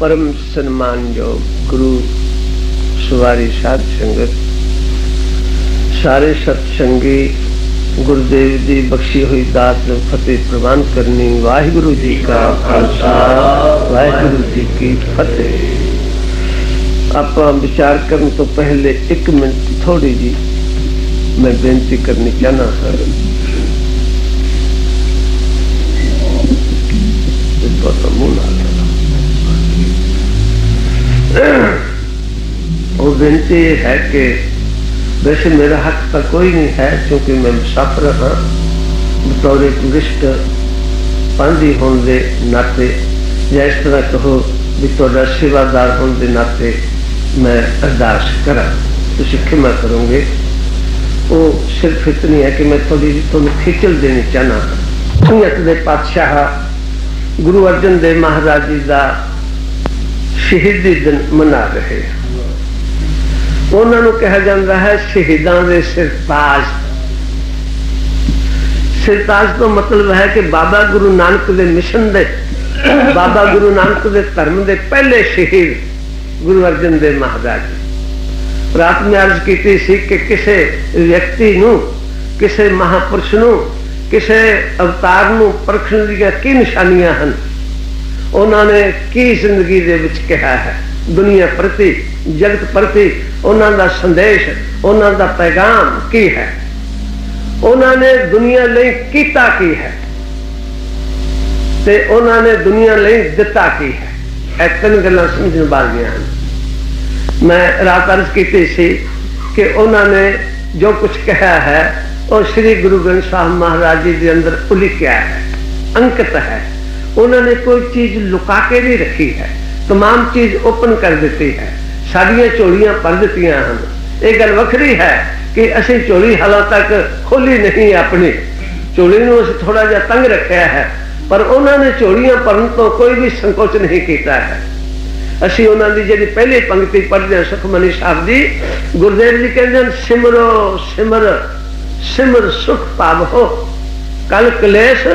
परम सम्मान जो गुरु सुवारी सात संगत, सारे सत्संगी गुरुदेव जी बख्शी हुई दात फतेह प्रवान करनी वाहिगुरु जी का खालसा, वाहिगुरु जी की फतेह। आप विचार करने तो पहले एक मिनट थोड़ी जी मैं बेनती करनी चाहना बेनती है कि वैसे मेरा हक का कोई नहीं है, क्योंकि मैं मुसाफिर हाँ। बतौर टूरिस्ट पांधी होने के नाते, या इस तरह कहो भी थोड़ा सेवादार होने के नाते मैं अरदास करा। तुम खिमा करोगे। वो सिर्फ़ इतनी है कि मैं थोड़ी जी थोड़ी खिचल देनी चाहना। संगत दे पातशाह, गुरु अर्जन देव महाराज जी का शहीदी दिन मना रहे हैं। ਉਹਨਾਂ ਨੂੰ ਕਿਹਾ ਜਾਂਦਾ ਹੈ ਸ਼ਹੀਦਾਂ ਦੇ ਸਿਰਤਾਜ। ਸਿਰਤਾਜ ਤੋਂ ਮਤਲਬ ਹੈ ਕਿ ਬਾਬਾ ਗੁਰੂ ਨਾਨਕ ਦੇ ਮਿਸ਼ਨ ਦੇ, ਬਾਬਾ ਗੁਰੂ ਨਾਨਕ ਦੇ ਧਰਮ ਦੇ ਪਹਿਲੇ ਸ਼ਹੀਦ ਗੁਰੂ ਅਰਜਨ ਦੇਵ ਮਹਾਰਾਜ। ਰਾਤ ਮੈਂ ਅਰਜ਼ ਕੀਤੀ ਸੀ ਕਿ ਕਿਸੇ ਵਿਅਕਤੀ ਨੂੰ, ਕਿਸੇ ਮਹਾਪੁਰਸ਼ ਨੂੰ, ਕਿਸੇ ਅਵਤਾਰ ਨੂੰ ਪਰਖਣ ਦੀਆਂ ਕੀ ਨਿਸ਼ਾਨੀਆਂ ਹਨ? ਉਹਨਾਂ ਨੇ ਕੀ ਜ਼ਿੰਦਗੀ ਦੇ ਵਿੱਚ ਕਿਹਾ ਹੈ? ਦੁਨੀਆ ਪ੍ਰਤੀ, ਜਗਤ ਪ੍ਰਤੀ ਉਹਨਾਂ ਦਾ ਸੰਦੇਸ਼ ਉਹਨਾਂ ਦਾ ਪੈਗਾਮ ਕੀ ਹੈ ਉਹਨਾਂ ਨੇ ਦੁਨੀਆ ਲਈ ਕੀਤਾ ਕੀ ਹੈ ਤੇ ਉਹਨਾਂ ਨੇ ਦੁਨੀਆ ਲਈ ਦਿੱਤਾ ਕੀ ਹੈ ਇਹ ਤਿੰਨ ਗੱਲਾਂ ਸਮਝਣ ਵਾਲੀਆਂ ਹਨ ਮੈਂ ਰਾਤ ਅਰਜ਼ ਕੀਤੀ ਸੀ ਕਿ ਉਹਨਾਂ ਨੇ ਜੋ ਕੁਝ ਕਿਹਾ ਹੈ ਉਹ ਸ੍ਰੀ ਗੁਰੂ ਗ੍ਰੰਥ ਸਾਹਿਬ ਮਹਾਰਾਜ ਜੀ ਦੇ ਅੰਦਰ ਉਲਿਖਿਆ ਹੈ ਅੰਕਿਤ ਹੈ ਉਹਨਾਂ ਨੇ ਕੋਈ ਚੀਜ਼ ਲੁਕਾ ਕੇ ਨਹੀਂ ਰੱਖੀ ਹੈ तमाम चीज ओपन कर देती है ਸਾਡੀਆਂ ਝੋਲੀਆਂ ਭਰ ਦਿੱਤੀਆਂ ਹਨ ਇਹ ਗੱਲ ਵੱਖਰੀ ਹੈ ਕਿ ਅਸੀਂ ਝੋਲੀ ਹਾਲਾਂ ਤੱਕ ਖੋਲੀ ਨਹੀਂ ਆਪਣੀ ਝੋਲੀ ਨੂੰ ਅਸੀਂ ਥੋੜਾ ਜਿਹਾ ਤੰਗ ਰੱਖਿਆ ਹੈ ਪਰ ਉਹਨਾਂ ਨੇ ਝੋਲੀਆਂ ਭਰਨ ਤੋਂ ਕੋਈ ਵੀ ਸੰਕੋਚ ਨਹੀਂ ਕੀਤਾ ਹੈ ਅਸੀਂ ਉਹਨਾਂ ਦੀ ਜਿਹੜੀ ਪਹਿਲੀ ਪੰਕਤੀ ਪੜ੍ਹਦੇ ਹਾਂ ਸੁਖਮਨੀ ਸਾਹਿਬ ਦੀ ਗੁਰਦੇਵ ਜੀ ਕਹਿੰਦੇ ਹਨ ਸਿਮਰੋ ਸਿਮਰ ਸਿਮਰ ਸੁਖ ਪਾਵੋ ਕਲ ਕਲੇਸ਼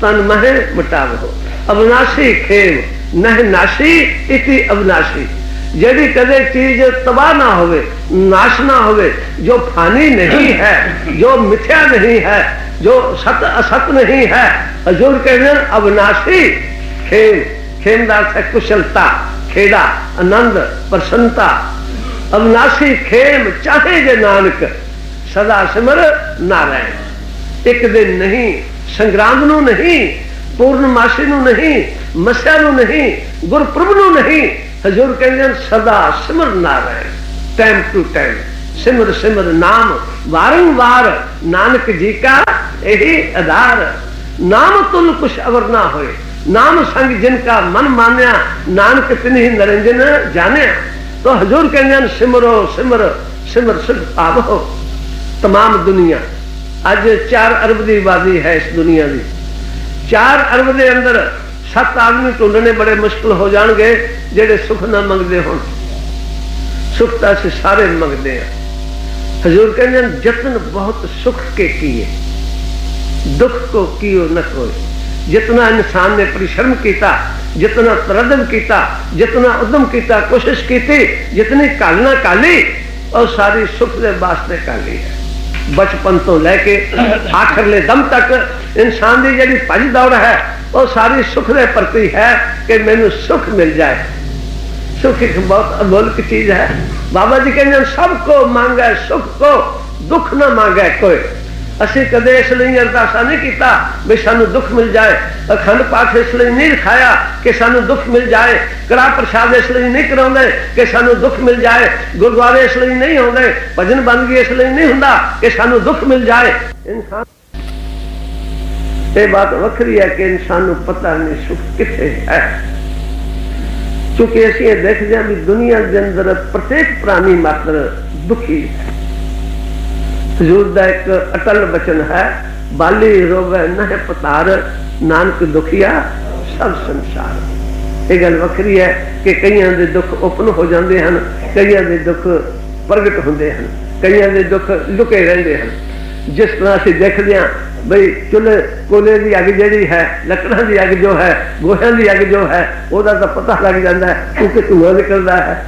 ਤਨ ਮਹਿ ਮਟਾਵੋ ਅਬਨਾਸੀ ਖੇਮ ਨਹਿ ਨਾਸੀ ਇਤੀ ਅਬਨਾਸੀ यदि कदे चीज़ तबाह ना होवे, नाश ना होवे, जो फानी नहीं है, जो मिथ्या नहीं है, जो सत असत नहीं है, हजूर कहने अविनाशी खेम खेमदार से कुशलता खेदा आनंद, प्रसन्नता अविनाशी खेम, चाहे जे नानक, सदा सिमर नारायण एक दिन नहीं संग्राम नु नहीं, पूर्णमासी नु नहीं, मस्या नु नहीं, गुरप्रभु नहीं हजूर कहते सदा सिमर नारायण टाइम टू टाइम सिमर सिमर नाम, वारंवार नानक जी का यही आधार। नाम तो तुल कुछ अवर ना हो नाम संग जिनका मन मान्या, नानक तिन ही नरेंजन जाने। तो हजूर कहते सिमरो, सिमर सिमर सिर्फ़ आवो तमाम दुनिया। अज चार अरब की आबादी है इस दुनिया की चार अरब के अंदर सत्त आदमी ढूँढने बड़े मुश्किल हो जाएँगे, जेडे सुख ना मंगते हो। सुख तो असं सारे मंगते हैं। हजूर कहते हैं, जतन बहुत सुख के किए, दुख को कियो न कोई जितना इंसान ने परिश्रम किया जितना तरदम किया जितना उद्यम किया कोशिश की जितनी कालना काली, और सारी सुख के वास्ते काली है। बचपन तो लैके आखिरले दम तक इंसान की जी भज दौड़ है वो सारी सुख के प्रति है कि मैनू सुख मिल जाए। सुख एक बहुत अमोलक चीज़ है। बाबा जी कहते सबको है सुख को दुख ना मांगे कोई। ਅਸੀਂ ਕਦੇ ਇਸ ਲਈ ਅਰਦਾਸਾਂ ਨਹੀਂ ਕੀਤਾ ਵੀ ਸਾਨੂੰ ਦੁੱਖ ਮਿਲ ਜਾਏ ਅਖੰਡ ਪਾਠ ਇਸ ਲਈ ਨਹੀਂ ਰਖਾਇਆ ਕਿ ਸਾਨੂੰ ਦੁੱਖ ਮਿਲ ਜਾਏ ਕੜਾ ਪ੍ਰਸ਼ਾਦ ਇਸ ਲਈ ਨਹੀਂ ਕਰਾਉਂਦੇ ਕਿ ਸਾਨੂੰ ਦੁੱਖ ਮਿਲ ਜਾਏ ਗੁਰਦੁਆਰੇ ਇਸ ਲਈ ਨਹੀਂ ਆਉਂਦੇ ਭਜਨ ਬੰਦਗੀ ਇਸ ਲਈ ਨਹੀਂ ਹੁੰਦਾ ਕਿ ਸਾਨੂੰ ਦੁੱਖ ਮਿਲ ਜਾਏ ਇਨਸਾਨ ਇਹ ਬਾਤ ਵੱਖਰੀ ਹੈ ਕਿ ਇਨਸਾਨ ਨੂੰ ਪਤਾ ਨਹੀਂ ਸੁਖ ਕਿੱਥੇ ਹੈ ਕਿਉਂਕਿ ਅਸੀਂ ਇਹ ਦੇਖਦੇ ਹਾਂ ਵੀ ਦੁਨੀਆ ਦੇ ਅੰਦਰ ਪ੍ਰਤੇਕ ਪ੍ਰਾਣੀ ਮਾਤਰ ਦੁਖੀ ਹੈ ਹਜ਼ੂਰ ਦਾ ਇੱਕ ਅਟਲ ਬਚਨ ਹੈ, ਬਾਲੀ ਰੋਵੇ ਨਹਿ ਪਤਾਰ, ਨਾਨਕ ਦੁਖੀਆ ਸਭ ਸੰਸਾਰ। ਇਹ ਗੱਲ ਵੱਖਰੀ ਹੈ ਕਿ ਕਈਆਂ ਦੇ ਦੁੱਖ ਓਪਨ ਹੋ ਜਾਂਦੇ ਹਨ, ਕਈਆਂ ਦੇ ਦੁੱਖ ਪ੍ਰਗਟ ਹੁੰਦੇ ਹਨ, ਕਈਆਂ ਦੇ ਦੁੱਖ ਲੁਕੇ ਰਹਿੰਦੇ ਹਨ। ਜਿਸ ਤਰ੍ਹਾਂ ਅਸੀਂ ਦੇਖਦੇ ਹਾਂ ਬਈ ਚੁੱਲ੍ਹੇ, ਕੋਲੇ ਦੀ ਅੱਗ ਜਿਹੜੀ ਹੈ, ਲੱਕੜਾਂ ਦੀ ਅੱਗ ਜੋ ਹੈ, ਗੋਹਿਆਂ ਦੀ ਅੱਗ ਜੋ ਹੈ, ਉਹਦਾ ਤਾਂ ਪਤਾ ਲੱਗ ਜਾਂਦਾ ਹੈ ਕਿਉਂਕਿ ਧੂਆਂ ਨਿਕਲਦਾ ਹੈ।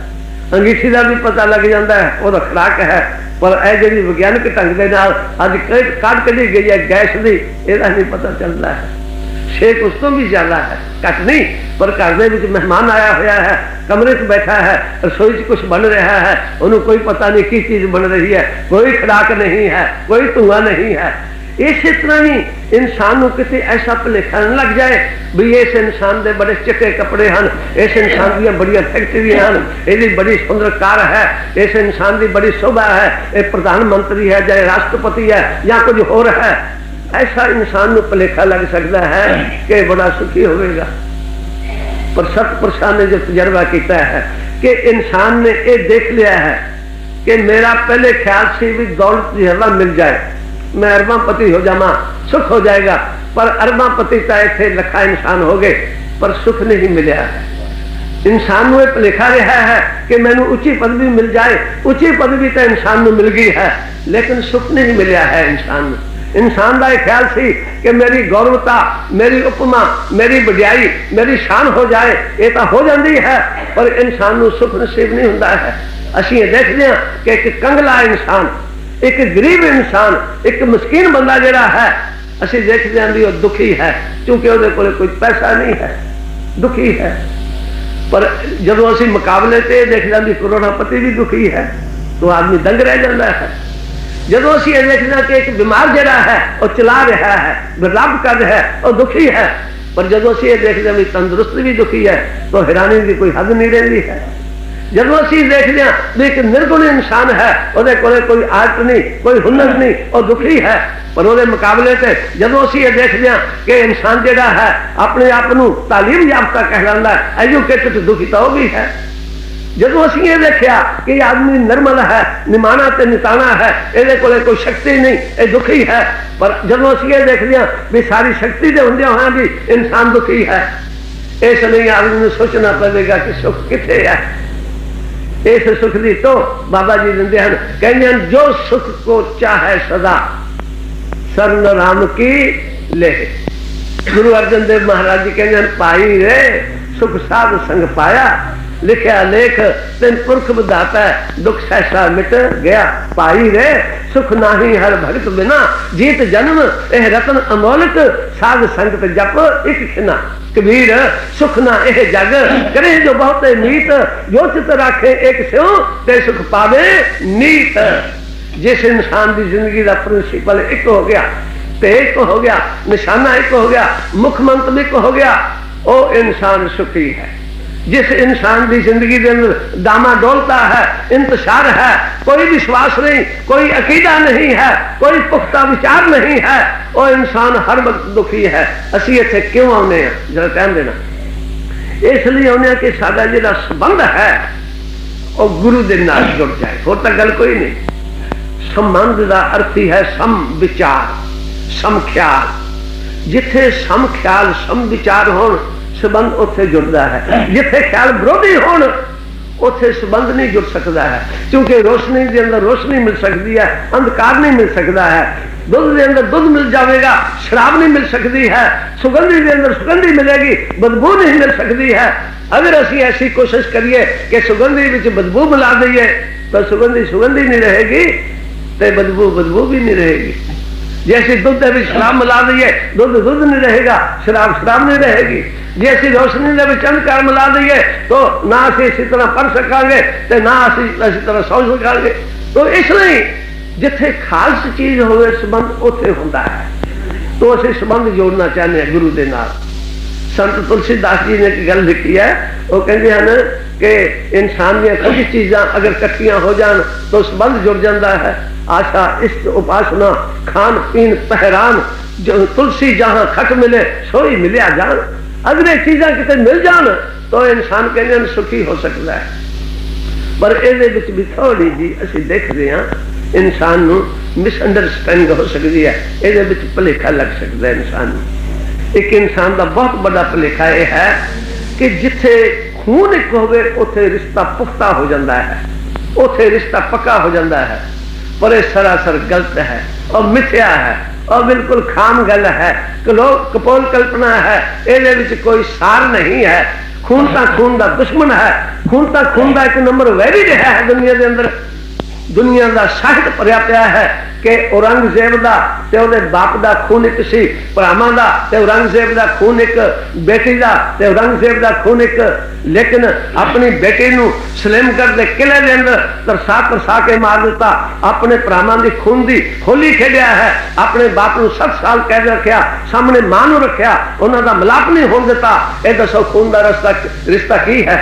ਅੰਗੀਠੀ ਦਾ ਵੀ ਪਤਾ ਲੱਗ ਜਾਂਦਾ ਹੈ, ਉਹਦਾ ਖਰਾਕ ਹੈ, ਪਰ ਇਹ ਜਿਹੜੀ ਵਿਗਿਆਨਕ ਢੰਗ ਦੇ ਨਾਲ ਅੱਜ ਕੱਢ ਕੱਢੀ ਗਈ ਹੈ ਗੈਸ ਦੀ, ਇਹਦਾ ਨਹੀਂ ਪਤਾ ਚੱਲਦਾ ਹੈ। ਛੇਕ ਉਸ ਤੋਂ ਵੀ ਜ਼ਿਆਦਾ ਹੈ, ਘੱਟ ਨਹੀਂ, ਪਰ ਘਰ ਦੇ ਵਿੱਚ ਮਹਿਮਾਨ ਆਇਆ ਹੋਇਆ ਹੈ, ਕਮਰੇ 'ਚ ਬੈਠਾ ਹੈ, ਰਸੋਈ 'ਚ ਕੁਝ ਬਣ ਰਿਹਾ ਹੈ, ਉਹਨੂੰ ਕੋਈ ਪਤਾ ਨਹੀਂ ਕੀ ਚੀਜ਼ ਬਣ ਰਹੀ ਹੈ, ਕੋਈ ਖੜਾਕ ਨਹੀਂ ਹੈ, ਕੋਈ ਧੂਆਂ ਨਹੀਂ ਹੈ। ਇਸੇ ਤਰ੍ਹਾਂ ਹੀ ਇਨਸਾਨ ਨੂੰ ਕਿਤੇ ਐਸਾ ਭੁਲੇਖਾ ਨਾ ਲੱਗ ਜਾਏ ਵੀ ਇਸ ਇਨਸਾਨ ਦੇ ਬੜੇ ਚਿੱਟੇ ਕੱਪੜੇ ਹਨ ਇਸ ਇਨਸਾਨ ਦੀਆਂ ਬੜੀਆਂ ਫੈਕਟਰੀਆਂ ਹਨ ਇਹਦੀ ਬੜੀ ਸੁੰਦਰ ਕਾਰ ਹੈ ਇਸ ਇਨਸਾਨ ਦੀ ਬੜੀ ਸ਼ੋਭਾ ਹੈ ਇਹ ਪ੍ਰਧਾਨ ਮੰਤਰੀ ਹੈ ਜਾਂ ਰਾਸ਼ਟਰਪਤੀ ਹੈ ਜਾਂ ਕੁਝ ਹੋਰ ਹੈ ऐसा इंसान ਨੂੰ ਭਲੇਖਾ ਲੱਗ ਸਕਦਾ ਹੈ ਕਿ ਬੜਾ ਸੁਖੀ ਹੋਵੇਗਾ ਪਰ ਸਤ ਪ੍ਰਸ਼ਾਨ ਨੇ ਜੋ ਤਜਰਬਾ ਕੀਤਾ ਹੈ ਕਿ ਇਨਸਾਨ ਨੇ ਇਹ ਦੇਖ ਲਿਆ ਹੈ ਕਿ ਮੇਰਾ ਪਹਿਲੇ ਖਿਆਲ ਸੀ ਵੀ ਦੌਲਤ ਦੀ ਹਵਾ ਮਿਲ मैं अरबा पति हो जामा सुख हो जाएगा। पर अरबापति चाहे थे, लखा इंसान हो गए, पर सुख नहीं मिला। इंसान में लिखा रहा है कि मैं उची पदवी मिल जाए उची पदवी तो इंसान मिल गई है, लेकिन सुख नहीं मिले है इंसान में। इंसान का यह ख्याल थी कि मेरी गौरवता, मेरी उपमा, मेरी बड़ियाई, मेरी शान हो जाए, ये तो हो जाती है, पर इंसान सुख नसीब नहीं होता है। असि देखते हैं कि एक कंगला इंसान एक गरीब इंसान एक मस्कीन बंदा जरा है असि देखते हैं भी दुखी है क्योंकि वो कोई पैसा नहीं है दुखी है पर जो असि मुकाबले से देखते हैं करोड़ापति भी दुखी है तो आदमी दंग रह जाता है ਜਦੋਂ ਅਸੀਂ ਇਹ ਦੇਖਦੇ ਕਿ ਇੱਕ ਬਿਮਾਰ ਜਿਹੜਾ ਹੈ ਉਹ ਚਲਾ ਰਿਹਾ ਹੈ ਰੱਬ ਕਰ ਰਿਹਾ ਹੈ ਉਹ ਦੁਖੀ ਹੈ ਪਰ ਜਦੋਂ ਅਸੀਂ ਇਹ ਦੇਖਦੇ ਹਾਂ ਵੀ ਤੰਦਰੁਸਤ ਵੀ ਦੁਖੀ ਹੈ ਤਾਂ ਹੈਰਾਨੀ ਦੀ ਕੋਈ ਹੱਦ ਨਹੀਂ ਰਹਿੰਦੀ ਹੈ ਜਦੋਂ ਅਸੀਂ ਦੇਖਦੇ ਹਾਂ ਵੀ ਇੱਕ ਨਿਰਗੁਣ ਇਨਸਾਨ ਹੈ ਉਹਦੇ ਕੋਲੇ ਕੋਈ ਆਰਟ ਨਹੀਂ ਕੋਈ ਹੁਨਰ ਨਹੀਂ ਉਹ ਦੁਖੀ ਹੈ ਪਰ ਉਹਦੇ ਮੁਕਾਬਲੇ ਤੇ ਜਦੋਂ ਅਸੀਂ ਇਹ ਦੇਖਦੇ ਹਾਂ ਕਿ ਇਨਸਾਨ ਜਿਹੜਾ ਹੈ ਆਪਣੇ ਆਪ ਨੂੰ ਤਾਲੀਮ ਯਾਫਤਾ ਕਹਿਲਾਉਂਦਾ ਹੈ ਐਜੂਕੇਟਡ ਦੁਖੀ ਤਾਂ ਉਹ ਵੀ ਹੈ ਜਦੋਂ ਅਸੀਂ ਇਹ ਦੇਖਿਆ ਕਿ ਆਦਮੀ ਨਰਮਲ ਹੈ ਨਿਮਾਣਾ ਤੇ ਨਿਤਾਣਾ ਹੈ ਇਹਦੇ ਕੋਲੇ ਕੋਈ ਸ਼ਕਤੀ ਨਹੀਂ ਇਹ ਦੁਖੀ ਹੈ ਪਰ ਜਦੋਂ ਅਸੀਂ ਇਹ ਦੇਖਦੇ ਹਾਂ ਵੀ ਸਾਰੀ ਸ਼ਕਤੀ ਦੇ ਹੁੰਦਿਆਂ ਹੋਇਆਂ ਵੀ ਇਨਸਾਨ ਦੁਖੀ ਹੈ ਇਸ ਲਈ ਆਦਮੀ ਨੂੰ ਸੋਚਣਾ ਪਵੇਗਾ ਕਿ ਸੁਖ ਕਿੱਥੇ ਹੈ ਇਸ ਸੁਖ ਦੀ ਤੋਂ ਬਾਬਾ ਜੀ ਦਿੰਦੇ ਹਨ ਕਹਿੰਦੇ ਹਨ ਜੋ ਸੁਖ ਕੋ ਚਾਹੇ ਸਦਾ ਸਰਨ ਰਾਮ ਕੀ ਲੈ ਗੁਰੂ ਅਰਜਨ ਦੇਵ ਮਹਾਰਾਜ ਜੀ ਕਹਿੰਦੇ ਹਨ ਪਾਈ ਰੇ ਸੁਖ ਸਾਧ ਸੰਗ ਪਾਇਆ लिखया लेख, तिन पुरख बधाता दुख सहसा मिट गया पाई रे, सुख नाही हर भगत बिना, जीत जन्म एह रतन अमोलक साध संगत जप इक खिना। कबीर, सुख ना एह जग, करे जो बहुत नीत जो चित राखे एक स्यो ते सुख पावे नीत। जिस इंसान की ज़िंदगी का प्रिंसिपल एक हो गया तेज को हो गया, निशाना एक हो गया, मुख मंत्र एक हो गया, ओ इंसान सुखी है। जिस इंसान की ज़िंदगी के अंदर दामा डोलता है, इंतज़ार है, कोई विश्वास नहीं, कोई अकीदा नहीं है, कोई पुख्ता विचार नहीं है, वो इंसान हर वक्त दुखी है। असि इतने क्यों आने जरा टाइम देना। इसलिए आने कि साडा जो संबंध है, वो गुरु के नाल जुड़ जाए। होर तो गल कोई नहीं। संबंध का अर्थ ही है सम विचार सम ख्याल जिथे सम ख्याल सम विचार हो ਸੰਬੰਧ ਉੱਥੇ ਜੁੜਦਾ ਹੈ ਜਿੱਥੇ ਖਿਆਲ ਵਿਰੋਧੀ ਹੋਣ ਉੱਥੇ ਸੰਬੰਧ ਨਹੀਂ ਜੁੜ ਸਕਦਾ ਹੈ ਕਿਉਂਕਿ ਰੋਸ਼ਨੀ ਦੇ ਅੰਦਰ ਰੋਸ਼ਨੀ ਮਿਲ ਸਕਦੀ ਹੈ ਅੰਧਕਾਰ ਨਹੀਂ ਮਿਲ ਸਕਦਾ ਹੈ ਦੁੱਧ ਦੇ ਅੰਦਰ ਦੁੱਧ ਮਿਲ ਜਾਵੇਗਾ ਸ਼ਰਾਬ ਨਹੀਂ ਮਿਲ ਸਕਦੀ ਹੈ ਸੁਗੰਧੀ ਦੇ ਅੰਦਰ ਸੁਗੰਧੀ ਮਿਲੇਗੀ ਬਦਬੂ ਨਹੀਂ ਮਿਲ ਸਕਦੀ ਹੈ ਅਗਰ ਅਸੀਂ ਐਸੀ ਕੋਸ਼ਿਸ਼ ਕਰੀਏ ਕਿ ਸੁਗੰਧੀ ਵਿੱਚ ਬਦਬੂ ਮਿਲਾ ਦਈਏ ਤਾਂ ਸੁਗੰਧੀ ਸੁਗੰਧੀ ਨਹੀਂ ਰਹੇਗੀ ਤੇ ਬਦਬੂ ਬਦਬੂ ਵੀ ਨਹੀਂ ਰਹੇਗੀ जैसे दुध में शराब मिला दीए दुध दुध नहीं रहेगा शराब शराब नहीं रहेगी जैसी रोशनी में चमत्कार मिला दीए तो ना असं इसी तरह पढ़ सकांगे तो ना असं इसी तरह सौ सकांगे। तो इसलिए जिथे खालस चीज़ हो संबंध उथे होता है। तो असं संबंध जोड़ना चाहते हैं गुरु के नाल। संत तुलसीदास जी ने एक गल लिखी है, वो कहते हैं कि इंसान कुछ चीजा अगर कट्ठिया हो जान तो संबंध जुड़ जाता है। आशा इष्ट उपासना खान पीन पहरान, जो तुलसी जहाँ खट मिले, सोई मिलिया जान। अगर ये चीजा कितने मिल जान तो इंसान कहने सुखी हो सकता है। पर ये भी थोड़ी जी असि देखते हैं, इंसान मिसअंडरस्टैंडिंग हो सकती है। ये भुलेखा लग सकता है इंसान। एक इंसान का बहुत बड़ा भुलेखा यह है कि जिथे खून एक हो रिश्ता पुख्ता हो जाता है। उथे रिश्ता पक्का हो जाता है। पर यह सरासर गलत है। और मिथ्या है, और बिल्कुल खाम गल है कपोल कल्पना है ये कोई सार नहीं है। खून का खून का दुश्मन है, खून का खून का एक नंबर वैरी है दुनिया के अंदर। दुनिया का साहित्य भरिया पाया है। ਕਿ ਔਰੰਗਜ਼ੇਬ ਦਾ ਤੇ ਉਹਦੇ ਬਾਪ ਦਾ ਖੂਨ ਇੱਕ ਸੀ ਭਰਾਵਾਂ ਦਾ ਤੇ ਔਰੰਗਜ਼ੇਬ ਦਾ ਖੂਨ ਇੱਕ ਬੇਟੀ ਦਾ ਤੇ ਔਰੰਗਜ਼ੇਬ ਦਾ ਖੂਨ ਇੱਕ ਲੇਕਿਨ ਆਪਣੀ ਬੇਟੀ ਨੂੰ ਸਲਿਮ ਕਰਦੇ ਕਿਲੇ ਦੇ ਅੰਦਰ ਤਰਸਾ ਤਰਸਾ ਕੇ ਮਾਰ ਦਿੱਤਾ ਆਪਣੇ ਭਰਾਵਾਂ ਦੀ ਖੂਨ ਦੀ ਹੋਲੀ ਖੇਡਿਆ ਹੈ ਆਪਣੇ ਬਾਪ ਨੂੰ 7 ਸਾਲ ਕਹਿ ਰੱਖਿਆ ਸਾਹਮਣੇ ਮਾਂ ਨੂੰ ਰੱਖਿਆ ਉਹਨਾਂ ਦਾ ਮਲਾਪ ਨਹੀਂ ਹੋਣ ਦਿੱਤਾ ਇਹ ਦੱਸੋ ਖੂਨ ਦਾ ਰਸਤਾ ਰਿਸ਼ਤਾ ਕੀ ਹੈ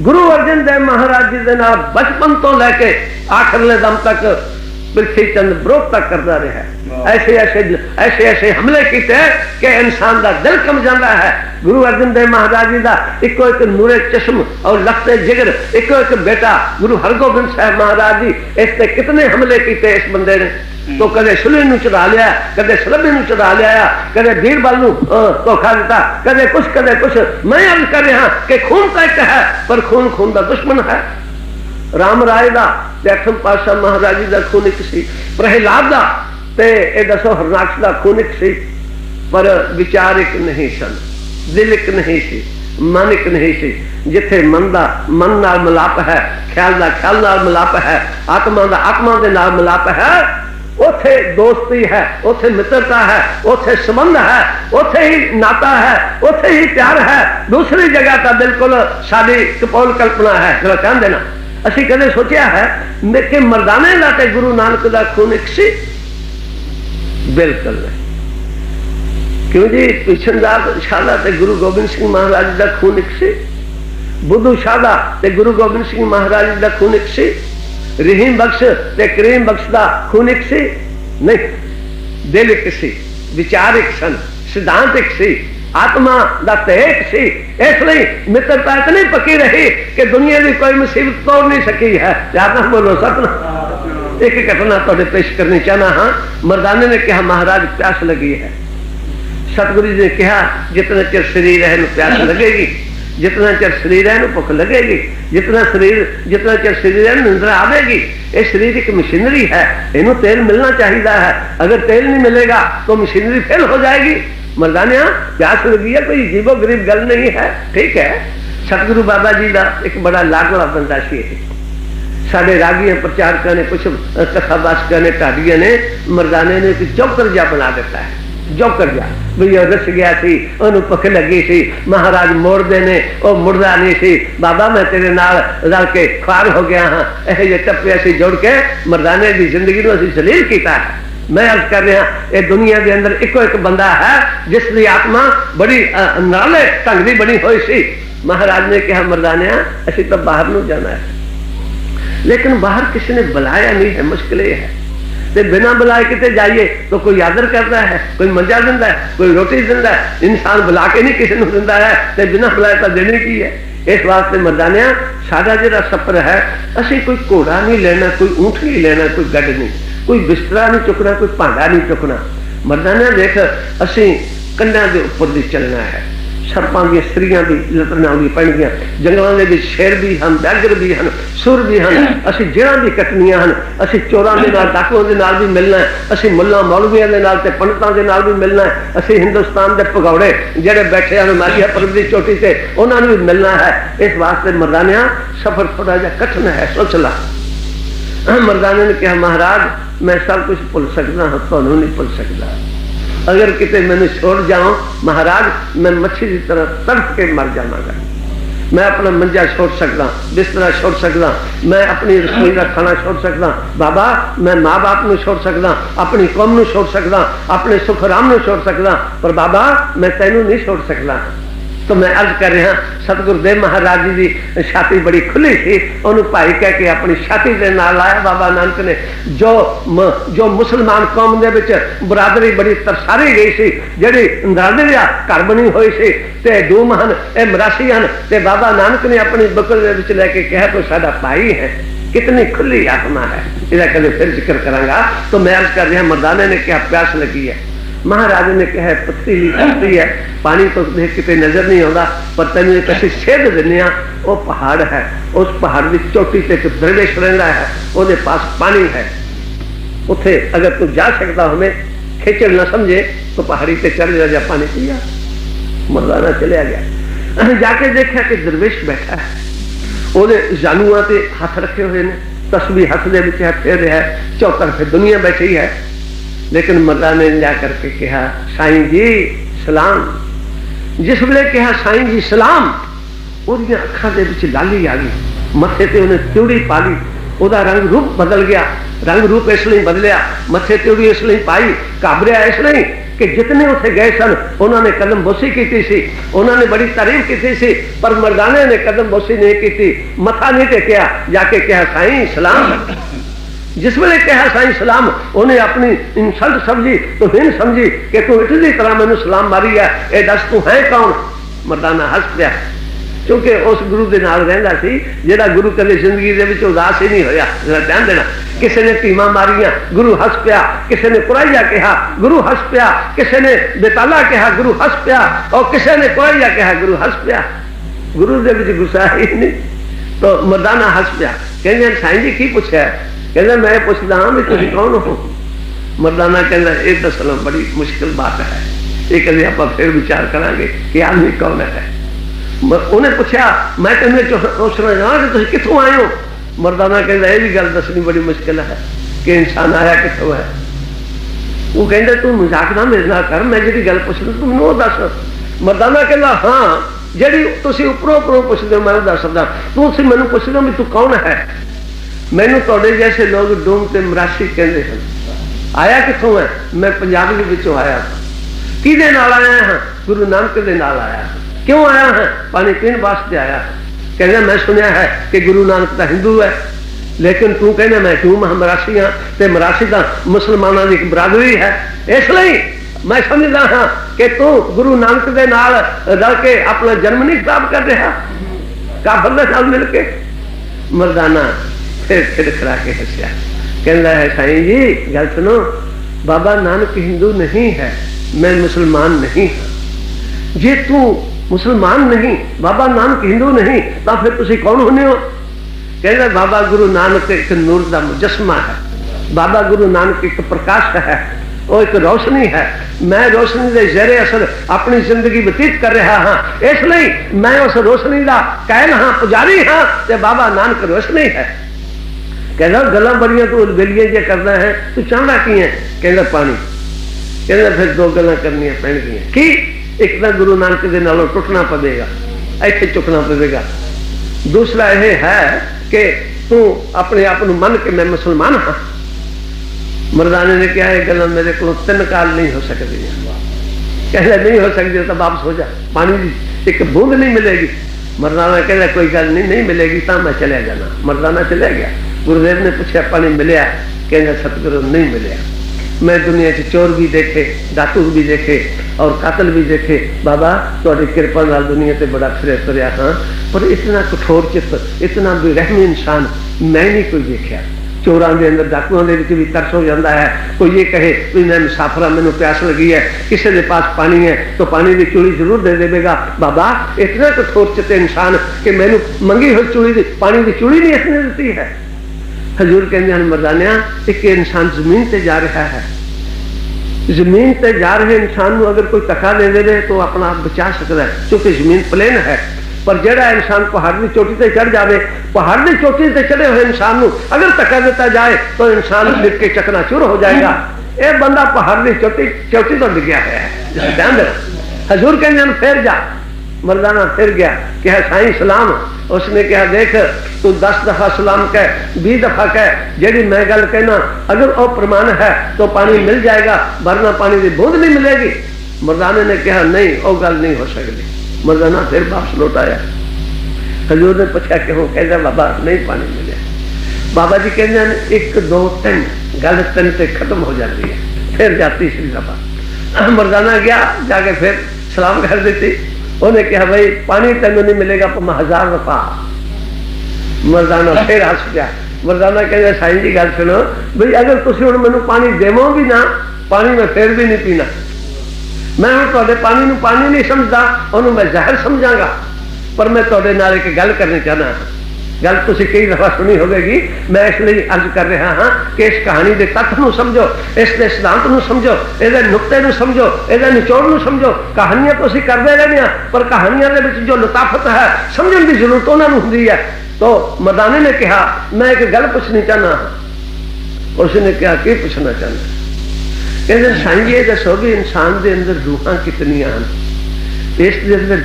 ਗੁਰੂ ਅਰਜਨ ਦੇਵ ਮਹਾਰਾਜ ਜੀ ਦੇ ਨਾਲ ਬਚਪਨ ਤੋਂ ਲੈ ਕੇ ਆਖਰਲੇ ਦਮ ਤੱਕ पृथ्वी चंद ब्रोक करता रहा। ऐसे ऐसे ऐसे ऐसे हमले किए कि इंसान का दिल कम जाता है। गुरु अर्जन देव महाराज जी का इको एक नूरे चश्म और लखते जिगर इको एक बेटा गुरु हरगोबिंद साहब महाराज जी इस कितने हमले किए इस बंदे ने? तो कदे सुले चढ़ा लिया कदे सलबे चढ़ा लिया कदे बीरबल धोखा दिता कदे कुछ कदे कुछ। मैं अर्ज़ कर रहा कि खून का एक है पर खून खून का दुश्मन है। राम राय का जैठम पातशाह महाराज का खूनिक सी। प्रहलाद का तो यह दसो हरनाक्ष का खून सी। पर विचार एक नहीं सन, दिल एक नहीं सी, मन एक नहीं सी। जिथे मन का मन नाल मिलाप है, ख्याल का ख्याल नाल मिलाप है, आत्मा का आत्मा के नाल मिलाप है उथे दोस्ती है उथे मित्रता है उथे संबंध है उथे ही नाता है उथे ही प्यार है। दूसरी जगह का बिल्कुल शादी कपोल कल्पना है। चाहते ना तो ਅਸੀਂ ਕਦੇ ਸੋਚਿਆ ਹੈ ਕਿ ਮਰਦਾਨੇ ਦਾ ਤੇ ਗੁਰੂ ਨਾਨਕ ਦਾ ਖੂਨ ਇੱਕ ਸੀ ਬਿਲਕੁਲ ਨਹੀਂ ਕਿਉਂ ਜੀ ਪਿਛੰਦਾਰ ਸ਼ਾਲਾ ਤੇ ਗੁਰੂ ਗੋਬਿੰਦ ਸਿੰਘ ਮਹਾਰਾਜ ਦਾ ਖੂਨ ਇੱਕ ਸੀ ਬੁੱਧੂ ਸ਼ਾਲਾ ਤੇ ਗੁਰੂ ਗੋਬਿੰਦ ਸਿੰਘ ਮਹਾਰਾਜ ਦਾ ਖੂਨ ਇੱਕ ਸੀ ਰਹੀਮ ਬਖਸ਼ ਤੇ ਕਰੀਮ ਬਖਸ਼ ਦਾ ਖੂਨ ਇੱਕ ਸੀ ਨਹੀਂ ਦਿਲ ਇੱਕ ਸੀ ਵਿਚਾਰ ਇੱਕ ਸਨ ਸਿਧਾਂਤ ਇੱਕ ਸੀ आत्मा सी इसलिए मित्रता इतनी पक्की रही कि दुनिया की कोई मुसीबत तोड़ नहीं सकी है। ज़्यादा बोलो सतना एक घटना तो पेश करनी चाहना हाँ। मरदाने ने कहा, महाराज, प्यास लगी है। सतगुरु जी ने कहा, जितना चिर शरीर है प्यास लगेगी। जितना चिर शरीर है भुख लगेगी। जितना शरीर, जितना चिर शरीर है निंद्रा आवेगी। ये शरीर एक मशीनरी है। इन तेल मिलना चाहिए है। अगर तेल नहीं मिलेगा तो मशीनरी फेल हो जाएगी। मरदानिया प्यास लगी है, कोई जीवो गरीब गल नहीं है। ठीक है। सतगुरु बाबा जी का एक बड़ा लाडला बंदा सी साढ़े रागिया प्रचारक ने कुछ कथावासक ने ढाडिया ने मरदाने ने एक चौकर जा बना देता है। जौकर जा भी रस गया सी भुख लगी सी। महाराज मोड़ते ने वो मुड़दा नहीं सी। बाबा, मैं तेरे नाल रल के खार हो गया हाँ। यह टप्पे असी जुड़ के मरदाने की ज़िंदगी जलील किया है। मैं अर्ज़ कर रहा ये दुनिया के अंदर इको एक बंदा है, जिसकी आत्मा बड़ी नाले ढंग की बनी हुई सी। महाराज ने कहा, मरदाने, असि तो बाहर न जाना है। लेकिन बाहर किसी ने बुलाया नहीं है, मुश्किल है। ते बिना बुलाए कितने जाइए तो कोई आदर करता है, कोई मंजा दिता है, कोई रोटी दिता है, इंसान बुला के नहीं किसी को दिता है, ते बिना बुलाए तो देने की है। इस वास्ते मरदानिया साडा जो सफ़र है, असि कोई घोड़ा नहीं लेना, कोई ऊँट नहीं लेना, कोई गड नहीं। कोई बिस्तरा नहीं चुकना, कोई भांडा नहीं चुकना। मर्दाना देख, असी कंधा के उपर भी चलना है। सर्पा दरिया की लतना पैणगियाँ जंगलों के शेर भी हैं बैगर भी हैं सुर भी हैं असि जेड़ा भी कटनिया हैं असि चोरों के नाल डाकुओं के नाल भी मिलना है। असि मुला मौलविया के नाल पंडितों के नाल भी मिलना है। असि हिंदुस्तान के भगौड़े जेडे बैठे हैं मारिया पर्वत की चोटी से उन्होंने भी मिलना है। इस वास्ते मरदानिया सफ़र थोड़ा जहा कठिन है सोच ला मरदाने ने कहा, महाराज मैं सब कुछ भुल सकता हाँ थानू नहीं भुल सकता। अगर कितने मैंने छोड़ जाओ महाराज, मैं मच्छी की तरह तड़फ के मर जावागा मैं अपना मंजा छोड़ सकता बिस्तरा छोड़ सकता, मैं अपनी रसोई का खाना छोड़ सकता, बाबा, मैं माँ बाप न छोड़ सकता, अपनी कौम छोड़ सकता, अपने सुख राम छोड़ सकता, पर बाबा, मैं तेनों नहीं छोड़ सकता। तो मैं अर्ज़ कर रहा सतगुरुदेव महाराज जी की छाती बड़ी खुली थी। उन्होंने भाई कह के अपनी छाती के नाल लाया बाबा नानक ने। जो म, जो मुसलमान कौम के बरादरी बड़ी तरसारी गई सी जी नरादरिया घर बनी हुई सी ते डूम हैं ये मरासी हैं ते बाबा नानक ने अपनी बुकल लेके कहा तो साडा भाई है कितनी खुली आत्मा है? इधर कभी फिर ज़िक्र करांगा। तो मैं अर्ज़ कर रहा मरदाने ने क्या प्यास लगी है? महाराज ने कहा पतीली धरती है पानी तो कितने नजर नहीं आता पर तेन एक असि सेध देने वो पहाड़ है उस पहाड़ की चोटी से एक दरवेश रहता है वो पास पानी है ਉੱਥੇ ਅਗਰ ਤੂੰ ਜਾ ਸਕਦਾ ਹੋਵੇਂ ਖੇਚਲ ਨਾ ਸਮਝੇ ਤਾਂ ਪਹਾੜੀ ਤੇ ਚੜ ਜਾ ਜਾ ਪਾਣੀ ਪੀਆ ਮਰਦਾਨਾ ਚਲਿਆ ਗਿਆ ਜਾ ਕੇ ਦੇਖਿਆ ਕਿ ਦਰਵੇਸ਼ ਬੈਠਾ ਹੈ ਉਹਦੇ ਜਾਨੂਆਂ ਤੇ ਹੱਥ ਰੱਖੇ ਹੋਏ ਨੇ ਤਸਬੀਹ ਹੱਥ ਦੇ ਵਿੱਚ ਹੈ ਫੇਰ ਰਿਹਾ ਹੈ ਚੌਤਰਫੇ ਦੁਨੀਆ ਬੈਠੀ ਹੈ ਲੇਕਿਨ ਮਰਦਾਨੇ ਨੇ ਜਾ ਕਰਕੇ ਕਿਹਾ ਸਾਈਂ ਜੀ ਸਲਾਮ ਜਿਸ ਵੇਲੇ ਕਿਹਾ ਸਾਈਂ ਜੀ ਸਲਾਮ ਉਹਦੀਆਂ ਅੱਖਾਂ ਦੇ ਵਿੱਚ ਲਾਲੀ ਆ ਗਈ ਮੱਥੇ ਤੇ ਉਹਨੇ ਤਿਉੜੀ ਪਾ ਲਈ ਉਹਦਾ ਰੰਗ ਰੂਪ ਬਦਲ ਗਿਆ ਰੰਗ ਰੂਪ ਇਸ ਲਈ ਬਦਲਿਆ ਮੱਥੇ ਤਿਉੜੀ ਇਸ ਲਈ ਪਾਈ ਘਾਬਰਿਆ ਇਸ ਲਈ ਕਿ ਜਿਤਨੇ ਉੱਥੇ ਗਏ ਸਨ ਉਹਨਾਂ ਨੇ ਕਦਮ ਬੋਸੀ ਕੀਤੀ ਸੀ ਉਹਨਾਂ ਨੇ ਬੜੀ ਤਾਰੀਫ ਕੀਤੀ ਸੀ ਪਰ ਮਰਦਾਨੇ ਨੇ ਕਦਮ ਬੋਸੀ ਨਹੀਂ ਕੀਤੀ ਮੱਥਾ ਨਹੀਂ ਟੇਕਿਆ ਜਾ ਕੇ ਕਿਹਾ ਸਾਈਂ ਸਲਾਮ जिस वे कहा साई सलाम उन्हें अपनी इंसल्ट समझी तो हिन समझी कि तू इटली तरह मैंने सलाम मारी है, ये दस तू है कौन? मरदाना हस पाया। क्योंकि उस गुरु के नाल रहा सी जोड़ा गुरु कभी ज़िंदगी के उदास ही नहीं होया, जरा ध्यान देना। किसी ने धीमा मारिया, गुरु हस पिया। किसी ने कुराइया कहा, गुरु हस पिया। किसी ने बेताला कहा, गुरु हस पिया। और किसी ने कुराइया कहा, गुरु हस पिया। गुरु के गुस्सा ही नहीं। तो मरदाना हस पिया। कहते साईं जी, की पूछा ਕਹਿੰਦਾ ਮੈਂ ਪੁੱਛਦਾ ਹਾਂ ਵੀ ਤੁਸੀਂ ਕੌਣ ਹੋ ਮਰਦਾਨਾ ਕਹਿੰਦਾ ਇਹ ਦੱਸਣਾ ਬੜੀ ਮੁਸ਼ਕਿਲ ਬਾਤ ਹੈ ਇਹ ਕਦੇ ਆਪਾਂ ਫਿਰ ਵਿਚਾਰ ਕਰਾਂਗੇ ਕਿ ਆਦਮੀ ਕੌਣ ਹੈ ਉਹਨੇ ਪੁੱਛਿਆ ਮੈਂ ਤੈਨੂੰ ਪੁੱਛਣਾ ਚਾਹਾਂ ਕਿ ਤੁਸੀਂ ਕਿੱਥੋਂ ਆਏ ਹੋ ਮਰਦਾਨਾ ਕਹਿੰਦਾ ਇਹ ਵੀ ਗੱਲ ਦੱਸਣੀ ਬੜੀ ਮੁਸ਼ਕਿਲ ਹੈ ਕਿ ਇਨਸਾਨ ਆਇਆ ਕਿੱਥੋਂ ਹੈ ਉਹ ਕਹਿੰਦਾ ਤੂੰ ਮਜ਼ਾਕ ਨਾ ਮੇਰੇ ਨਾਲ ਕਰ ਮੈਂ ਜਿਹੜੀ ਗੱਲ ਪੁੱਛਦਾ ਤੂੰ ਮੈਨੂੰ ਉਹ ਦੱਸ ਮਰਦਾਨਾ ਕਹਿੰਦਾ ਹਾਂ ਜਿਹੜੀ ਤੁਸੀਂ ਉੱਪਰੋਂ ਉੱਪਰੋਂ ਪੁੱਛਦੇ ਹੋ ਮੈਂ ਉਹ ਦੱਸਦਾ ਤੂੰ ਤੁਸੀਂ ਮੈਨੂੰ ਪੁੱਛਦੇ ਵੀ ਤੂੰ ਕੌਣ ਹੈ ਮੈਨੂੰ ਤੁਹਾਡੇ ਜੈਸੇ ਲੋਕ ਡੂਮ ਤੇ ਮਰਾਸ਼ੀ ਕਹਿੰਦੇ ਹਨ। ਆਇਆ ਕਿੱਥੋਂ ਹੈ? ਮੈਂ ਪੰਜਾਬ ਦੇ ਵਿੱਚੋਂ ਆਇਆ ਕਿਹਦੇ ਨਾਲ ਆਇਆ ਹਾਂ? ਗੁਰੂ ਨਾਨਕ ਦੇ ਨਾਲ ਆਇਆ ਕਿਉਂ ਆਇਆ ਹਾਂ? ਪਾਣੀ ਪੀਣ ਵਾਸਤੇ ਆਇਆ ਕਹਿੰਦਾ, ਮੈਂ ਸੁਣਿਆ ਹੈ ਕਿ ਗੁਰੂ ਨਾਨਕ ਦਾ ਹਿੰਦੂ ਹੈ। ਲੇਕਿਨ ਤੂੰ ਕਹਿੰਦਾ, ਮੈਂ ਕਿਉਂ ਮਰਾਸੀ ਹਾਂ? ਤੇ ਮਰਾਸੀ ਦਾ ਮੁਸਲਮਾਨਾਂ ਦੀ ਇੱਕ ਬਰਾਦਰੀ ਹੈ। ਇਸ ਲਈ ਮੈਂ ਸਮਝਦਾ ਹਾਂ ਕਿ ਤੂੰ ਗੁਰੂ ਨਾਨਕ ਦੇ ਨਾਲ ਰਲ ਕੇ ਆਪਣਾ ਜਨਮ ਨਹੀਂ ਖਰਾਬ ਕਰ ਰਿਹਾ। ਕਾਫਰ ਦੇ ਨਾਲ ਮਿਲ ਕੇ ਮਰਦਾਨਾ ਫਿਰ ਖਿੜਖੜਾ ਕੇ ਹੱਸਿਆ ਕਹਿੰਦਾ ਹੈ ਸਾਈਂ ਜੀ ਗੱਲ ਸੁਣੋ ਬਾਬਾ ਨਾਨਕ ਹਿੰਦੂ ਨਹੀਂ ਹੈ ਮੈਂ ਮੁਸਲਮਾਨ ਨਹੀਂ ਹਾਂ ਜੇ ਤੂੰ ਮੁਸਲਮਾਨ ਨਹੀਂ ਬਾਬਾ ਨਾਨਕ ਹਿੰਦੂ ਨਹੀਂ ਤਾਂ ਫਿਰ ਤੁਸੀਂ ਕੌਣ ਹੁੰਦੇ ਹੋ ਕਹਿੰਦਾ ਬਾਬਾ ਗੁਰੂ ਨਾਨਕ ਇੱਕ ਨੂਰ ਦਾ ਮੁਜਸਮਾ ਹੈ ਬਾਬਾ ਗੁਰੂ ਨਾਨਕ ਇੱਕ ਪ੍ਰਕਾਸ਼ ਹੈ ਉਹ ਇੱਕ ਰੋਸ਼ਨੀ ਹੈ ਮੈਂ ਰੋਸ਼ਨੀ ਦੇ ਜ਼ਰੇ ਅਸਰ ਆਪਣੀ ਜ਼ਿੰਦਗੀ ਬਤੀਤ ਕਰ ਰਿਹਾ ਹਾਂ ਇਸ ਲਈ ਮੈਂ ਉਸ ਰੋਸ਼ਨੀ ਦਾ ਕਾਇਨ ਹਾਂ ਪੁਜਾਰੀ ਹਾਂ ਤੇ ਬਾਬਾ ਨਾਨਕ ਰੋਸ਼ਨੀ ਹੈ ਕਹਿੰਦਾ ਗੱਲਾਂ ਬੜੀਆਂ ਤੂੰ ਬੇਲੀਆਂ ਜੇ ਕਰਦਾ ਹੈ ਤੂੰ ਚਾਹੁੰਦਾ ਕੀ ਹੈ ਕਹਿੰਦਾ ਪਾਣੀ ਕਹਿੰਦਾ ਫਿਰ ਦੋ ਗੱਲਾਂ ਕਰਨੀਆਂ ਪੈਣਗੀਆਂ ਕੀ ਇੱਕ ਤਾਂ ਗੁਰੂ ਨਾਨਕ ਦੇ ਨਾਲੋਂ ਟੁੱਟਣਾ ਪਵੇਗਾ ਇੱਥੇ ਚੁੱਕਣਾ ਪਵੇਗਾ ਦੂਸਰਾ ਇਹ ਹੈ ਕਿ ਤੂੰ ਆਪਣੇ ਆਪ ਨੂੰ ਮੰਨ ਕੇ ਮੈਂ ਮੁਸਲਮਾਨ ਹਾਂ ਮਰਦਾਨੇ ਨੇ ਕਿਹਾ ਇਹ ਗੱਲਾਂ ਮੇਰੇ ਕੋਲ ਤਿੰਨ ਕਾਲ ਨਹੀਂ ਹੋ ਸਕਦੀਆਂ ਕਹਿੰਦਾ ਨਹੀਂ ਹੋ ਸਕਦੀ ਤਾਂ ਵਾਪਸ ਹੋ ਜਾ ਪਾਣੀ ਦੀ ਇੱਕ ਬੂੰਦ ਨਹੀਂ ਮਿਲੇਗੀ ਮਰਦਾਨਾ ਕਹਿੰਦਾ ਕੋਈ ਗੱਲ ਨਹੀਂ ਨਹੀਂ ਮਿਲੇਗੀ ਤਾਂ ਮੈਂ ਚਲਿਆ ਜਾਣਾ ਮਰਦਾਨਾ ਚਲਿਆ ਗਿਆ गुरुदेव ने पूछा, पानी मिलया? कहना, सतगुरु नहीं मिले मैं दुनिया से चोर भी देखे, डाकू भी देखे और कातल भी देखे। बाबा थोड़ी कृपा नाल दुनिया से बड़ा फिर फिरया हाँ पर इतना कठोर चित इतना बेरहमी इंसान मैं नहीं कोई देखा चोरों के अंदर डाकुओं के भी तरस हो जाता है। कोई ये कहे भी मैं मुसाफरा, मैंने प्यास लगी है, किसी के पास पानी है तो पानी की चूड़ी ज़रूर दे देगा बाबा, इतना कठोर चित इंसान कि मैंने मंगी हुई चूड़ी पानी की चूड़ी नहीं इसने दी है। ਹਜ਼ੂਰ ਕਹਿੰਦੇ ਹਨ ਮਰਦਾਨਿਆਂ ਇੱਕ ਇਨਸਾਨ ਜ਼ਮੀਨ ਤੇ ਜਾ ਰਿਹਾ ਹੈ ਜ਼ਮੀਨ ਤੇ ਜਾ ਰਹੇ ਇਨਸਾਨ ਨੂੰ ਅਗਰ ਕੋਈ ਧੱਕਾ ਦੇ ਦੇਵੇ ਤਾਂ ਆਪਣਾ ਆਪ ਬਚਾ ਸਕਦਾ ਹੈ ਕਿਉਂਕਿ ਜ਼ਮੀਨ ਪਲੇਨ ਹੈ ਪਰ ਜਿਹੜਾ ਇਨਸਾਨ ਪਹਾੜ ਦੀ ਚੋਟੀ ਤੇ ਚੜ ਜਾਵੇ ਪਹਾੜ ਦੀ ਚੋਟੀ ਤੇ ਚੜੇ ਹੋਏ ਇਨਸਾਨ ਨੂੰ ਅਗਰ ਧੱਕਾ ਦਿੱਤਾ ਜਾਏ ਤਾਂ ਇਨਸਾਨ ਲਿਟ ਕੇ ਚਕਨਾ ਚੁਰ ਹੋ ਜਾਏਗਾ ਇਹ ਬੰਦਾ ਪਹਾੜ ਦੀ ਚੋਟੀ ਚੋਟੀ ਤੋਂ ਡਿੱਗਿਆ ਹੋਇਆ ਹੈ ਧਿਆਨ ਦੇ ਹਜ਼ੂਰ मरदाना फिर गया, कह, साई सलाम। उसने कहा, देख, तू दस दफ़ा सलाम कह भी दफ़ा कह जेडी मैं गल कहना, अगर वह प्रमाण है तो पानी मिल जाएगा, वरना पानी की बूंद नहीं मिलेगी। मरदाने ने कहा, नहीं वह गल नहीं हो सकती मरदाना फिर वापस लौट आया। हजूर ने पूछा क्यों? कहता बाबा, नहीं पानी मिले। बाबा जी कहते हैं एक, दो, तीन, गल तीन से खत्म हो जाती है। फिर जाती श्री दफ़ा मरदाना गया, जाके फिर सलाम कर दी ਉਹਨੇ ਕਿਹਾ ਭਾਈ ਪਾਣੀ ਤੈਨੂੰ ਨਹੀਂ ਮਿਲੇਗਾ ਪਰ ਮੈਂ ਹਜ਼ਾਰ ਰਫਾ ਮਰਦਾਨਾ ਫੇਰ ਹੱਸ ਪਿਆ। ਮਰਦਾਨਾ ਕਹਿੰਦਾ, ਸਾਈਂ ਜੀ ਗੱਲ ਸੁਣੋ, ਬਈ ਅਗਰ ਤੁਸੀਂ ਹੁਣ ਮੈਨੂੰ ਪਾਣੀ ਦੇਵੋ ਵੀ ਨਾ, ਪਾਣੀ ਮੈਂ ਫੇਰ ਵੀ ਨਹੀਂ ਪੀਣਾ। ਮੈਂ ਹੁਣ ਤੁਹਾਡੇ ਪਾਣੀ ਨੂੰ ਪਾਣੀ ਨਹੀਂ ਸਮਝਦਾ, ਉਹਨੂੰ ਮੈਂ ਜ਼ਹਿਰ ਸਮਝਾਂਗਾ। ਪਰ ਮੈਂ ਤੁਹਾਡੇ ਨਾਲ ਇੱਕ ਗੱਲ ਕਰਨੀ ਚਾਹਨਾ ਗੱਲ ਤੁਸੀਂ ਕਈ ਦਫਾ ਸੁਣੀ ਹੋਵੇਗੀ ਮੈਂ ਇਸ ਲਈ ਅਰਜ਼ ਕਰ ਰਿਹਾ ਹਾਂ ਕਿ ਇਸ ਕਹਾਣੀ ਦੇ ਤੱਥ ਨੂੰ ਸਮਝੋ ਇਸ ਦੇ ਸਿਧਾਂਤ ਨੂੰ ਸਮਝੋ ਇਹਦੇ ਨੁਕਤੇ ਨੂੰ ਸਮਝੋ ਇਹਦੇ ਨਿਚੋੜ ਨੂੰ ਸਮਝੋ ਕਹਾਣੀਆਂ ਤਾਂ ਅਸੀਂ ਕਰਦੇ ਰਹਿੰਦੇ ਹਾਂ ਪਰ ਕਹਾਣੀਆਂ ਦੇ ਵਿੱਚ ਜੋ ਲਤਾਫਤ ਹੈ ਸਮਝਣ ਦੀ ਜ਼ਰੂਰਤ ਉਹਨਾਂ ਨੂੰ ਹੁੰਦੀ ਹੈ ਤੋ ਮਰਦਾਨੇ ਨੇ ਕਿਹਾ ਮੈਂ ਇੱਕ ਗੱਲ ਪੁੱਛਣੀ ਚਾਹਨਾ ਉਸਨੇ ਕਿਹਾ ਕੀ ਪੁੱਛਣਾ ਚਾਹੁੰਦਾ ਕਹਿੰਦੇ ਸਾਈਂ ਜੀ ਇਹ ਦੱਸੋ ਵੀ ਇਨਸਾਨ ਦੇ ਅੰਦਰ ਰੂਹਾਂ ਕਿਤਨੀਆਂ ਹਨ ਇਸ ਦੇ ਅੰਦਰ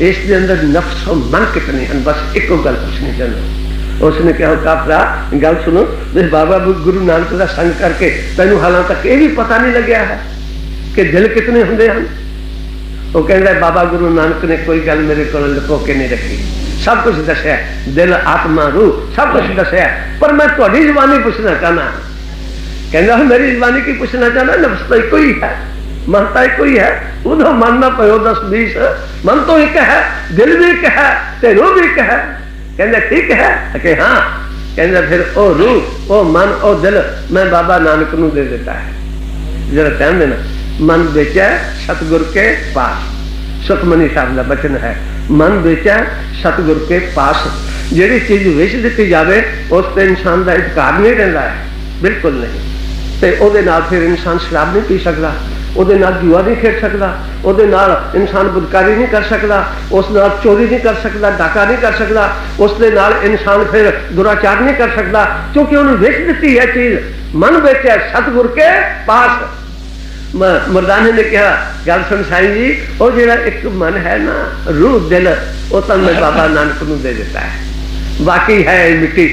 इसके अंदर नफ्स और मन कितने हैं? बस एक गल पूछने चलो उसने कहा काफरा गल सुनो जिस बाबा गुरु नानक का संग करके तेन हालाँकि तक यह भी पता नहीं लग्या है कि दिल कितने होंगे हैं वो कहता बाबा गुरु नानक ने कोई गल मेरे को लुको के नहीं रखी। सब कुछ दसिया दिल, आत्मा, रूह, सब कुछ दसिया पर मैं थोड़ी जबानी पूछना चाहना हाँ। कहना मेरी जबानी की पूछना चाहना, नफ्स तो एक ही है। ਤਾਂ ਇੱਕੋ ਹੀ ਹੈ ਮਨ ਤਾਂ ਇੱਕੋ ਹੀ ਹੈ ਉਹਦਾ ਮਨ ਨਾ ਪਇਓ 10 20 ਮਨ ਤਾਂ ਇੱਕ ਹੈ ਦਿਲ ਵੀ ਇੱਕ ਹੈ ਤੇ ਰੂਹ ਵੀ ਇੱਕ ਹੈ ਕਹਿੰਦਾ ਠੀਕ ਹੈ ਕਿ ਹਾਂ ਕਹਿੰਦਾ ਫਿਰ ਉਹ ਰੂਹ ਉਹ ਮਨ ਉਹ ਦਿਲ ਮੈਂ ਬਾਬਾ ਨਾਨਕ ਨੂੰ ਦੇ ਦਿੱਤਾ ਹੈ ਜਿਹੜਾ ਟਾਈਮ ਦੇਣਾ ਮਨ ਵੇਚੈ ਸਤਗੁਰ ਕੇ ਪਾਸ ਸੁਖਮਨੀ ਸਾਹਿਬ ਦਾ ਬਚਨ ਹੈ ਮਨ ਵੇਚੈ ਸਤਗੁਰ ਕੇ ਪਾਸ ਜਿਹੜੀ ਚੀਜ਼ ਵੇਚ ਦਿੱਤੀ ਜਾਵੇ ਉਸ ਤੇ ਇਨਸਾਨ ਦਾ ਇਤਕਾਰ ਨਹੀਂ ਰਹਿੰਦਾ ਹੈ ਬਿਲਕੁਲ ਨਹੀਂ ਤੇ ਉਹਦੇ ਨਾਲ ਫਿਰ ਇਨਸਾਨ ਸ਼ਰਾਬ ਨਹੀਂ ਪੀ ਸਕਦਾ ਉਹਦੇ ਨਾਲ ਜੂਆ ਨਹੀਂ ਖੇਡ ਸਕਦਾ ਉਹਦੇ ਨਾਲ ਇਨਸਾਨ ਬਦਕਾਰੀ ਨਹੀਂ ਕਰ ਸਕਦਾ ਉਸ ਨਾਲ ਚੋਰੀ ਨਹੀਂ ਕਰ ਸਕਦਾ ਡਾਕਾ ਨਹੀਂ ਕਰ ਸਕਦਾ ਉਸ ਦੇ ਨਾਲ ਇਨਸਾਨ ਫਿਰ ਦੁਰਾਚਾਰ ਨਹੀਂ ਕਰ ਸਕਦਾ ਕਿਉਂਕਿ ਉਹਨੂੰ ਵੇਚ ਦਿੱਤੀ ਹੈ ਚੀਜ਼ ਮਨ ਵੇਚਿਆ ਸਤਗੁਰ ਕੇ ਪਾਸ ਮਰਦਾਨੇ ਨੇ ਕਿਹਾ ਗੱਲ ਸੁਣ ਸਾਈਂ ਜੀ ਉਹ ਜਿਹੜਾ ਇੱਕ ਮਨ ਹੈ ਨਾ ਰੂਹ ਦਿਲ ਉਹ ਤਾਂ ਮੈਂ ਬਾਬਾ ਨਾਨਕ ਨੂੰ ਦੇ ਦਿੱਤਾ ਹੈ ਬਾਕੀ ਹੈ ਮਿੱਟੀ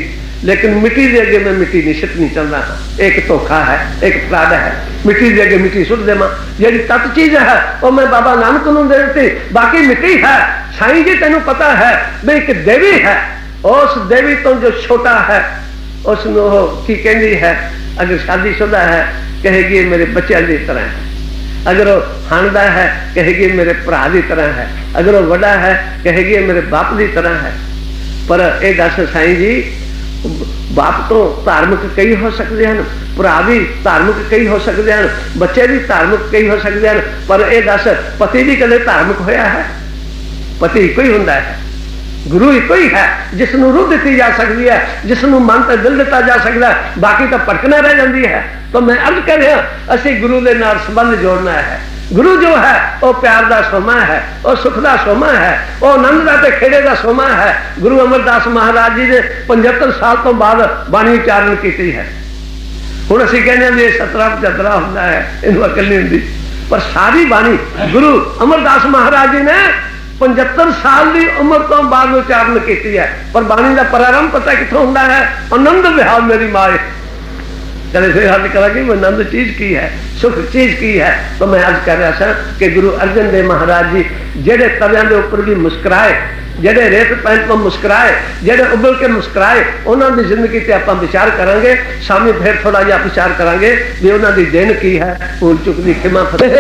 लेकिन मिट्टी दे अगे मैं मिट्टी नहीं छिटनी चलना एक धोखा है, एक फराड है। मिट्टी दे अगे मिट्टी सुट देव। जी तत् चीज़ है वह मैं बाबा नानक न देती बाकी मिट्टी है साई जी तेन पता है भी एक देवी है। उस देवी तो जो छोटा है उस की कहती है? अगर शादी शुदा है, कहेगी मेरे बच्चों की तरह है। अगर वह हाणदा है, कहेगी मेरे भरा की तरह है। अगर वह वा है, कहेगी मेरे बाप की तरह है। पर यह दस साई जी ਬਾਪ ਤੋਂ ਧਾਰਮਿਕ ਕਈ ਹੋ ਸਕਦੇ ਹਨ, ਭਰਾ ਵੀ ਧਾਰਮਿਕ ਕਈ ਹੋ ਸਕਦੇ ਹਨ, ਬੱਚੇ ਵੀ ਧਾਰਮਿਕ ਕਈ ਹੋ ਸਕਦੇ ਹਨ, ਪਰ ਇਹ ਦੱਸ, ਪਤੀ ਵੀ ਕਦੇ ਧਾਰਮਿਕ ਹੋਇਆ ਹੈ? ਪਤੀ ਕੋਈ ਹੁੰਦਾ ਹੈ। ਗੁਰੂ ਇੱਕੋ ਹੀ ਹੈ ਜਿਸ ਨੂੰ ਰੂਹ ਦਿੱਤੀ ਜਾ ਸਕਦੀ ਹੈ ਜਿਸ ਨੂੰ ਮਨ ਤੇ ਦਿਲ ਦਿੱਤਾ ਜਾ ਸਕਦਾ ਬਾਕੀ ਤਾਂ ਭਟਕਣਾ ਰਹਿ ਜਾਂਦੀ ਹੈ। ਤਾਂ ਮੈਂ ਅਰਜ਼ ਕਰ ਰਿਹਾ, ਅਸੀਂ ਗੁਰੂ ਦੇ ਨਾਲ ਸੰਬੰਧ ਜੋੜਨਾ ਹੈ। ਗੁਰੂ ਜੋ ਹੈ ਉਹ ਪਿਆਰ ਦਾ ਸੋਮਾ ਹੈ ਉਹ ਸੁਖ ਦਾ ਸੋਮਾ ਹੈ ਉਹ ਆਨੰਦ ਦਾ ਤੇ ਖੇੜੇ ਦਾ ਸੋਮਾ ਹੈ ਗੁਰੂ ਅਮਰਦਾਸ ਮਹਾਰਾਜ ਜੀ ਨੇ 75 ਸਾਲ ਤੋਂ ਬਾਅਦ ਬਾਣੀ ਉਚਾਰਨ ਕੀਤੀ ਹੈ ਹੁਣ ਅਸੀਂ ਕਹਿੰਦੇ ਹਾਂ ਵੀ ਇਹ 17 75 ਹੁੰਦਾ ਹੈ ਇਹਨੂੰ ਅਕਲ ਨਹੀਂ ਹੁੰਦੀ ਪਰ ਸਾਰੀ ਬਾਣੀ ਗੁਰੂ ਅਮਰਦਾਸ ਮਹਾਰਾਜ ਜੀ ਨੇ 75 ਸਾਲ ਦੀ ਉਮਰ ਤੋਂ ਬਾਅਦ ਉਚਾਰਨ ਕੀਤੀ ਹੈ ਪਰ ਬਾਣੀ ਦਾ ਪ੍ਰਾਰੰਭ ਪਤਾ ਕਿੱਥੋਂ ਹੁੰਦਾ ਹੈ ਆਨੰਦ ਵਿਹਾਰ ਮੇਰੀ ਮਾਏ ਕਦੇ ਫਿਰ ਹੱਲ ਕਰਾਂਗੇ ਉਹ ਆਨੰਦ ਚੀਜ਼ ਕੀ ਹੈ ਸੁਖ ਚੀਜ਼ ਕੀ ਹੈ ਤਾਂ ਮੈਂ ਅੱਜ ਕਰ ਰਿਹਾ ਸਾਂ ਕਿ ਗੁਰੂ ਅਰਜਨ ਦੇਵ ਮਹਾਰਾਜ ਜੀ ਜਿਹੜੇ ਤਵਿਆਂ ਦੇ ਉੱਪਰ ਵੀ ਮੁਸਕਰਾਏ ਜਿਹੜੇ ਰੇਤ ਪੈਣ ਤੋਂ ਮੁਸਕਰਾਏ ਜਿਹੜੇ ਉਬਲ ਕੇ ਮੁਸਕਰਾਏ ਉਹਨਾਂ ਦੀ ਜ਼ਿੰਦਗੀ ਤੇ ਆਪਾਂ ਵਿਚਾਰ ਕਰਾਂਗੇ ਸਾਹਮਣੇ ਫਿਰ ਥੋੜਾ ਜਿਹਾ ਵਿਚਾਰ ਕਰਾਂਗੇ ਵੀ ਉਹਨਾਂ ਦੀ ਦੇਣ ਕੀ ਹੈ ਭੁੱਲ ਚੁੱਕ ਦੀ ਖਿਮਾ ਫਤਿਹ